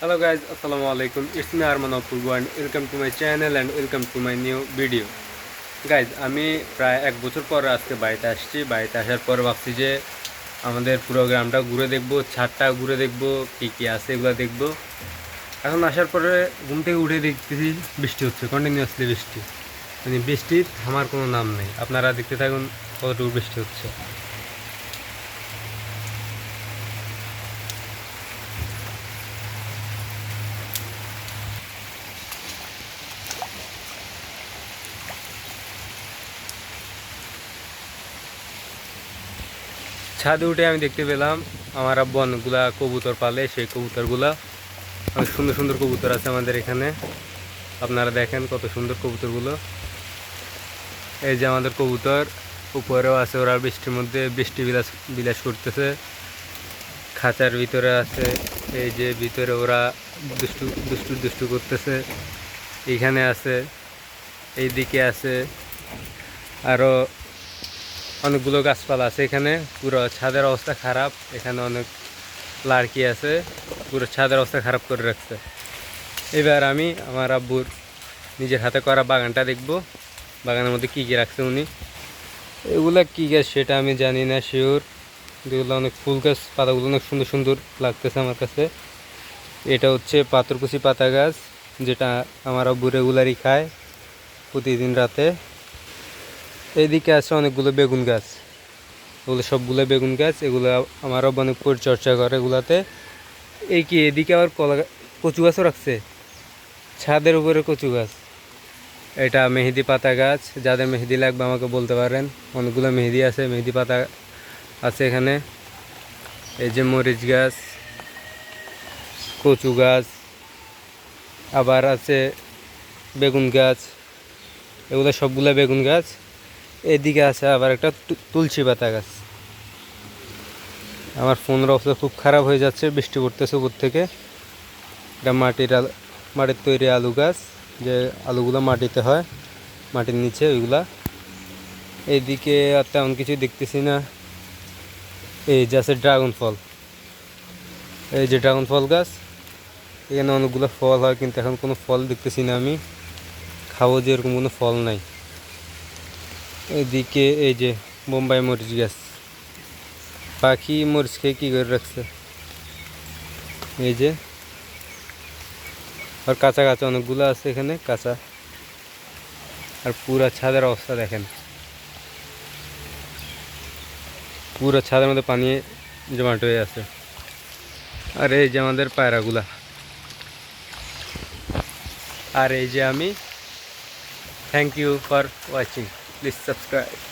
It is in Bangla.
Guys, Assalamu alaikum. It's me Arman of Purgu and welcome to my channel and welcome to my new video. Guys আমি প্রায় এক বছর পর আজকে বাড়িতে আসছি। বাড়িতে আসার পর ভাবছি যে আমাদের পুরো গ্রামটা ঘুরে দেখব ছাদটা ঘুরে দেখব কী কী আছে এগুলো দেখব। এখন আসার পরে ঘুম থেকে উঠে দেখতেছি বৃষ্টি হচ্ছে কন্টিনিউয়াসলি বৃষ্টি। মানে বৃষ্টির থামার কোনো নাম নেই। আপনারা দেখতে থাকুন কতটুকু বৃষ্টি হচ্ছে। ছাদে উঠে আমি দেখতে পেলাম আমার আব্বু অনেকগুলা কবুতর পালে, সেই কবুতরগুলা অনেক সুন্দর সুন্দর কবুতর আছে আমাদের এখানে। আপনারা দেখেন কত সুন্দর কবুতরগুলো। এই যে আমাদের কবুতর, উপরেও আছে ওরা বৃষ্টির মধ্যে, বৃষ্টি বিলাস বিলাস করতেছে। খাঁচার ভিতরে আছে, এই যে ভিতরে ওরা দুষ্টু দুষ্টু দুষ্টু করতেছে। এইখানে আছে এই দিকে আছে আরও অনেকগুলো গাছপালা আছে এখানে। পুরো ছাদের অবস্থা খারাপ। এখানে অনেক লাড়কি আছে। পুরো ছাদের অবস্থা খারাপ করে রাখছে। এবার আমি আমার আব্বুর নিজের হাতে করা বাগানটা দেখব। বাগানের মধ্যে কী কী রাখছে উনি। এগুলা কী গাছ সেটা আমি জানি না শিওর যেগুলো অনেক ফুল গাছ, পাতাগুলো অনেক সুন্দর সুন্দর লাগতেছে আমার কাছে। এটা হচ্ছে পাথরকুচি পাতা গাছ, যেটা আমার আব্বু রেগুলারই খায় প্রতিদিন রাতে। এইদিকে আছে অনেকগুলো বেগুন গাছ। ওগুলো সবগুলো বেগুন গাছ, এগুলো আমার আব্বু অনেক পরিচর্যা করে এগুলাতে। এই কি, এদিকে আবার কলা কচু গাছও রাখছে? ছাদের উপরে কচু গাছ। এটা মেহেদি পাতা গাছ, যাদের মেহেদি লাগবে আমাকে বলতে পারেন। অনেকগুলো মেহেদি আছে, মেহেদি পাতা আছে এখানে। এই যে মরিচ গাছ, কচু গাছ, আবার আছে বেগুন গাছ। এগুলো সবগুলো বেগুন গাছ। এদিকে আছে আবার একটা তুলসী পাতা গাছ। আমার ফোনের অবস্থা খুব খারাপ হয়ে যাচ্ছে, বৃষ্টি পড়তেছে উপর থেকে। এটা মাটির মাটির তৈরি আলু গাছ, যে আলুগুলো মাটিতে হয়, মাটির নিচে ওইগুলা। এইদিকে আর তেমন কিছু দেখতেছি না। এই যে আছে ড্রাগন ফল। এই যে ড্রাগন ফল গাছ, এখানে অনেকগুলো ফল হয়, কিন্তু এখন কোনো ফল দেখতেছি না আমি। খাব যে এরকম কোনো ফল নাই। এদিকে এই যে বোম্বাই মরিচ গাছ। পাখি মরিচ খেয়ে কী করে রাখছে? এই যে। আর কাঁচা কাঁচা অনেকগুলো আছে এখানে, কাঁচা। আর পুরা ছাদের অবস্থা দেখেন। পুরো ছাদের মধ্যে পানি জমাট হয়ে আছে। আর এই যে আমাদের পায়রাগুলা। আর এই যে আমি thank you for watching please subscribe.